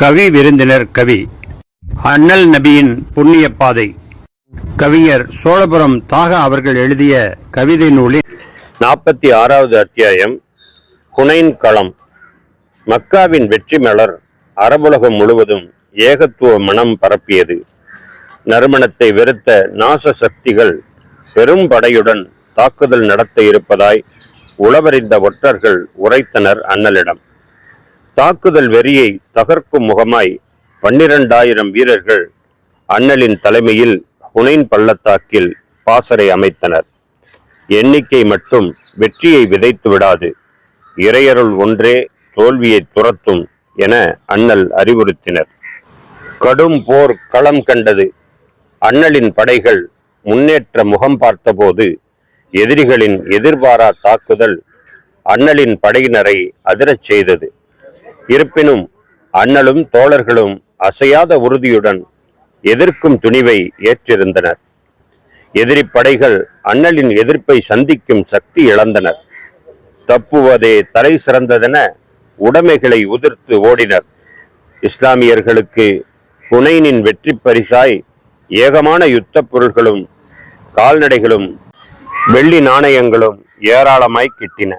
கவி விருந்தினர் கவி. அண்ணல் நபியின் புண்ணிய பாதை. கவிஞர் சோழபுரம் தாகா அவர்கள் எழுதிய கவிதை நூலின் நாற்பத்தி ஆறாவது அத்தியாயம் குனைன் களம். மக்காவின் வெற்றி மலர் அரபுலகம் முழுவதும் ஏகத்துவ மனம் பரப்பியது. நறுமணத்தை வெறுத்த நாச சக்திகள் பெரும் படையுடன் தாக்குதல் நடத்த இருப்பதாய் உளவறிந்த ஒற்றர்கள் உரைத்தனர் அண்ணலிடம். தாக்குதல் வெறியை தகர்க்கும் முகமாய் பன்னிரண்டாயிரம் வீரர்கள் அண்ணலின் தலைமையில் ஹுனைன் பள்ளத்தாக்கில் பாசறை அமைத்தனர். எண்ணிக்கை மட்டும் வெற்றியை விதைத்து விடாது. இறையருள் ஒன்றே தோல்வியை துரத்தும் என அண்ணல் அறிவுறுத்தினர். கடும் போர் களம் கண்டது. அண்ணலின் படைகள் முன்னேற்ற முகம் பார்த்தபோது எதிரிகளின் எதிர்பாரா தாக்குதல் அண்ணலின் படையினரை அதிரச் செய்தது. இருப்பினும் அண்ணலும் தோழர்களும் அசையாத உறுதியுடன் எதிர்க்கும் துணிவை ஏற்றிருந்தனர். எதிரி படைகள் அண்ணலின் எதிர்ப்பை சந்திக்கும் சக்தி இழந்தனர். தப்புவதே தலை சிறந்ததென உடைமைகளை உதிர்த்து ஓடினர். இஸ்லாமியர்களுக்கு புனைனின் வெற்றி பரிசாய் ஏகமான யுத்தப் பொருள்களும் கால்நடைகளும் வெள்ளி நாணயங்களும் ஏராளமாய் கிட்டின.